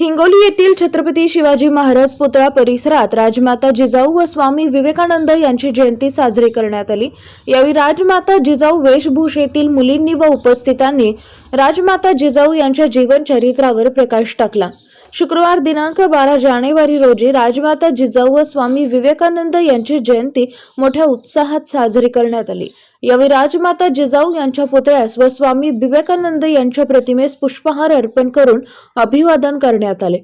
हिंगोली येथील छत्रपती शिवाजी महाराज पुतळा परिसरात राजमाता जिजाऊ व स्वामी विवेकानंद यांची जयंती साजरी करण्यात आली. यावेळी राजमाता जिजाऊ वेशभूषेतील मुलींनी व उपस्थितांनी राजमाता जिजाऊ यांच्या जीवन चरित्रावर प्रकाश टाकला. शुक्रवार दिनांक बारा जानेवारी रोजी राजमाता जिजाऊ व स्वामी विवेकानंद यांची जयंती मोठ्या उत्साहात साजरी करण्यात आली. यावेळी राजमाता जिजाऊ यांच्या पुतळ्यास व स्वामी विवेकानंद यांच्या प्रतिमेस पुष्पहार अर्पण करून अभिवादन करण्यात आले.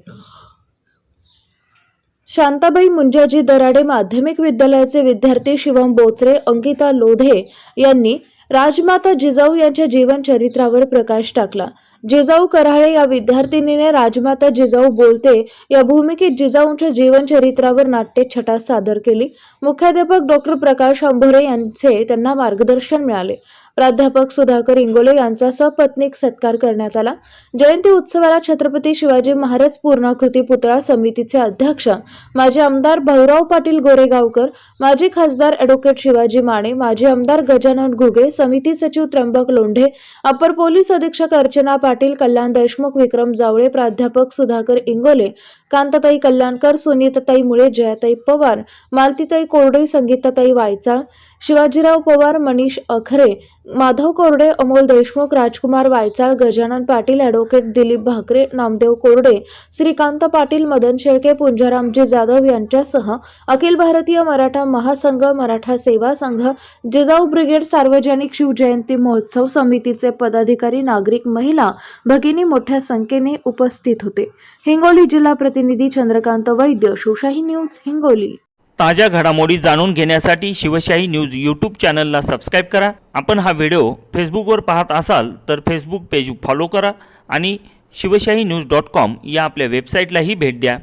शांताबाई मुंजाजी दराडे माध्यमिक विद्यालयाचे विद्यार्थी शिवम बोचरे अंकिता लोधे यांनी राजमाता जिजाऊ यांच्या जीवन चरित्रावर प्रकाश टाकला. जिजाऊ कराळे या विद्यार्थिनीने राजमाता जिजाऊ बोलते या भूमिकेत जिजाऊंच्या जीवन चरित्रावर नाट्य छटा सादर केली. मुख्याध्यापक डॉक्टर प्रकाश अंभोरे यांचे त्यांना मार्गदर्शन मिळाले. प्राध्यापक सुधाकर इंगोले यांचा सपत्नीक सत्कार करण्यात आला. जयंती उत्सवाला छत्रपती शिवाजी महाराज पूर्णाकृती पुतळा समितीचे अध्यक्ष माजी आमदार भाऊराव पाटील गोरेगावकर माजी खासदार ॲडव्होकेट शिवाजी माने माजी आमदार गजानन घुगे समिती सचिव त्र्यंबक लोंढे अपर पोलीस अधीक्षक अर्चना पाटील कल्याण देशमुख विक्रम जावळे प्राध्यापक सुधाकर इंगोले कांताताई कल्याणकर सुनीताताई मुळे जयाताई पवार मालतीताई कोरडे संगीताताई वायचाळ शिवाजीराव पवार मनीष अखरे माधव कोरडे अमोल देशमुख राजकुमार वायचाळ गजानन पाटील ॲडव्होकेट दिलीप भाकरे नामदेव कोरडे श्रीकांत पाटील मदन शेळके पुंजारामजी जाधव यांच्यासह अखिल भारतीय मराठा महासंघ मराठा सेवा संघ जिजाऊ ब्रिगेड सार्वजनिक शिवजयंती महोत्सव समितीचे पदाधिकारी नागरिक महिला भगिनी मोठ्या संख्येने उपस्थित होते. हिंगोली जिल्हा प्रति प्रतिनिधी चंद्रकांत वैद्य शिवशाही न्यूज हिंगोली. ताज्या घडामोडी जाणून घेण्यासाठी शिवशाही न्यूज यूट्यूब चॅनलला सबस्क्राईब करा. आपण हा व्हिडिओ फेसबुकवर पाहत असाल तर फेसबुक पेज फॉलो करा आणि शिवशाही न्यूज डॉट कॉम या आपल्या वेबसाईटलाही भेट द्या.